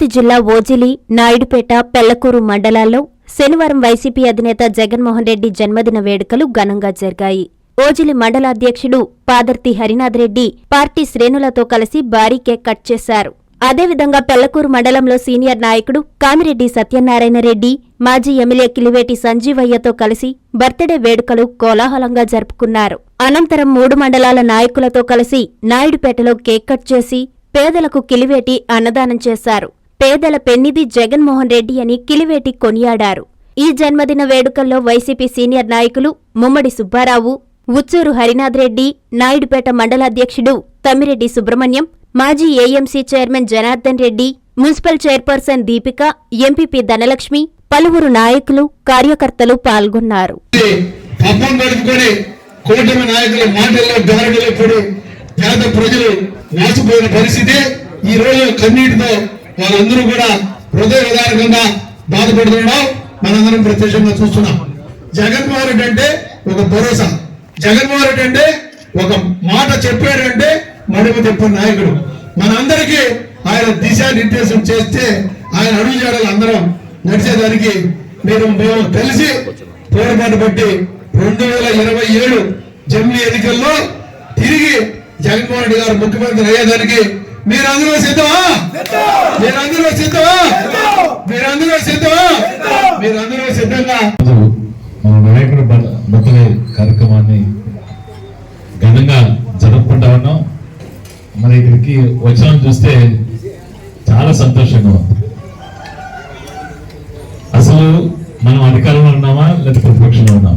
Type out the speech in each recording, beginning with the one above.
తిరుపతి జిల్లా ఓజిలి నాయుడుపేట పెళ్ళకూరు మండలాల్లో శనివారం వైసీపీ అధినేత జగన్మోహన్ రెడ్డి జన్మదిన వేడుకలు ఘనంగా జరిగాయి. ఓజిలి మండలాధ్యక్షుడు పాదర్తి హరినాథ్ రెడ్డి పార్టీ శ్రేణులతో కలిసి భారీ కేక్ కట్ చేశారు. అదేవిధంగా పెళ్ళకూరు మండలంలో సీనియర్ నాయకుడు కామిరెడ్డి సత్యనారాయణ రెడ్డి మాజీ ఎమ్మెల్యే కిలివేటి సంజీవయ్యతో కలిసి బర్త్డే వేడుకలు కోలాహలంగా జరుపుకున్నారు. అనంతరం మూడు మండలాల నాయకులతో కలిసి నాయుడుపేటలో కేక్ కట్ చేసి పేదలకు కిలివేటి అన్నదానం చేశారు. పేదల పెన్నిది జగన్మోహన్ రెడ్డి అని కిలివేటి కొనియాడారు. ఈ జన్మదిన వేడుకల్లో వైసీపీ సీనియర్ నాయకులు ముమ్మడి సుబ్బారావు ఉచ్చూరు హరినాథ్ రెడ్డి నాయుడుపేట మండలాధ్యక్షుడు తమ్మిరెడ్డి సుబ్రహ్మణ్యం మాజీ AMC chairman Janardhan Reddy municipal chairperson Deepika MPP Dhanalakshmi పలువురు నాయకులు కార్యకర్తలు పాల్గొన్నారు. కూటమి నాయకుల మాటల్లో పేద ప్రజలు మోసపోయిన ఈ రోజు కన్నీటితో వాళ్ళందరూ కూడా హృదయ విధానకంగా బాధపడుతుండడం మనందరం ప్రత్యక్షంగా చూస్తున్నాం. జగన్మోహన్ రెడ్డి అంటే ఒక భరోసా. జగన్మోహన్ రెడ్డి అంటే ఒక మాట చెప్పాడంటే మడుగు తెప్ప నాయకుడు. మనందరికీ ఆయన దిశానిర్దేశం చేస్తే ఆయన అడుగుజాడలు అందరం నడిచేదానికి మీరు మేము కలిసి పోరాటం బట్టి రెండు వేల ఇరవై ఏడు జమ్మి ఎన్నికల్లో తిరిగి జగన్మోహన్ రెడ్డి గారు ముఖ్యమంత్రి అయ్యేదానికి మీరందరూ సిద్ధమా? మీరందరూ సిద్ధమా? మీరందరూ సిద్ధమా? మీరందరూ సిద్ధంగా? మన నాయకుడు బ- బర్త్డే కార్యక్రమాన్ని ఘనంగా జరుపుకుంటా ఉన్నాం. మరి ఇక్కడికి వచ్చిన చూస్తే చాలా సంతోషంగా ఉంది. అసలు మనం అధికారంలో ఉన్నామా లేదా ప్రతిపక్షంలో ఉన్నామా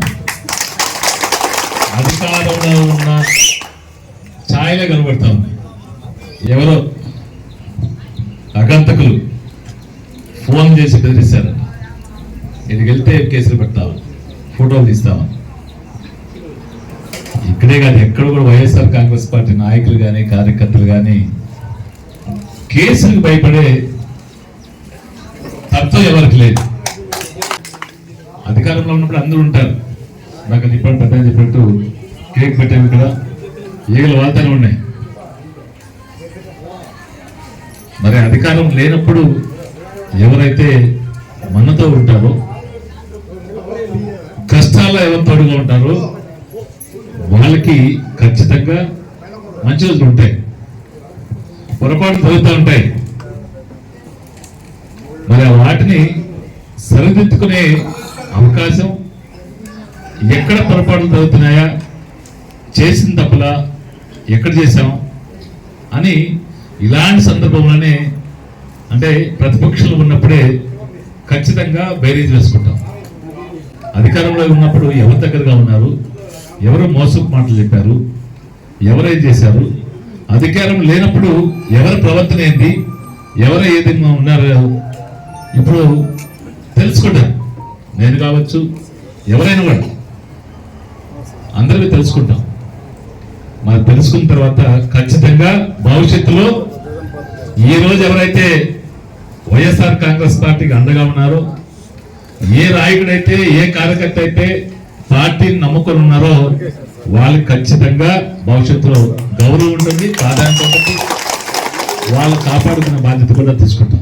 అధికారంలో ఉన్న ఛాయలే కనబడతా ఉన్నాయి ఎవరో అగంతకులు ఫోన్ చేసి బెదిరిస్తారు. ఇక్కడికి వెళ్తే కేసులు పెడతావా? ఫోటోలు తీస్తాము ఇక్కడే కాదు ఎక్కడ కూడా వైఎస్ఆర్ కాంగ్రెస్ పార్టీ నాయకులు కానీ కార్యకర్తలు కానీ కేసులకు భయపడే తత్వం ఎవరికి లేదు. అధికారంలో ఉన్నప్పుడు అందరూ ఉంటారు. నాకు అది పెద్ద చెప్పినట్టు కేక్ పెట్టాము ఇక్కడ. ఈగలు వాళ్తానే ఉన్నాయి. మరి అధికారం లేనప్పుడు ఎవరైతే మనతో ఉంటారో కష్టాల్లో ఎవరు తోడుగా ఉంటారో వాళ్ళకి ఖచ్చితంగా మంచి రోజులు ఉంటాయి. పొరపాటు జరుగుతూ ఉంటాయి. మరి వాటిని సరిదిద్దుకునే అవకాశం ఎక్కడ పొరపాట్లు జరుగుతున్నాయా చేసిన తప్పులా ఎక్కడ చేశాం అని ఇలాంటి సందర్భంలోనే అంటే ప్రతిపక్షంలో ఉన్నప్పుడే ఖచ్చితంగా బైరేజ్ వేసుకుంటాం. అధికారంలో ఉన్నప్పుడు ఎవరి దగ్గరగా ఉన్నారు? ఎవరు మోసపు మాటలు చెప్పారు? ఎవరేం చేశారు? అధికారం లేనప్పుడు ఎవరి ప్రవర్తన ఏంది? ఎవరు ఏది ఉన్నారు? ఇప్పుడు తెలుసుకుంటారు నేను కావచ్చు ఎవరైనా కూడా అందరికీ తెలుసుకుంటాం. మరి తెలుసుకున్న తర్వాత ఖచ్చితంగా భవిష్యత్తులో ఈ రోజు ఎవరైతే వైఎస్ఆర్ కాంగ్రెస్ పార్టీకి అండగా ఉన్నారో ఏ నాయకుడైతే ఏ కార్యకర్త అయితే పార్టీని నమ్ముకొని ఉన్నారో వాళ్ళకి ఖచ్చితంగా భవిష్యత్తులో గౌరవం ఉంటుంది ప్రాధాన్యత ఉంటుంది. వాళ్ళు కాపాడుకునే బాధ్యత కూడా తీసుకుంటాం.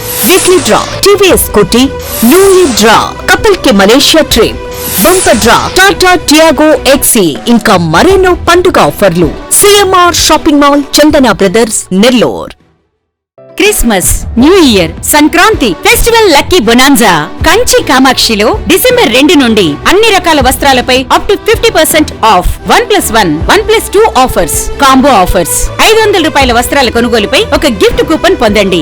weekly draw TVS Scooty new year draw కపుల్కి Malaysia trip bumper draw Tata Tiago XE ఇంకా మరెన్నో పండుగ ఆఫర్లు CMR shopping mall Chandana brothers Nellore Christmas new year Sankranti festival lucky bonanza Kanchi కామాక్షిలో December రెండు నుండి అన్ని రకాల వస్త్రాలపై up to fifty percent off one plus one one plus two offers combo offers ఐదు వందల రూపాయల వస్త్రాల కొనుగోలుపై ఒక గిఫ్ట్ కూపన్ పొందండి.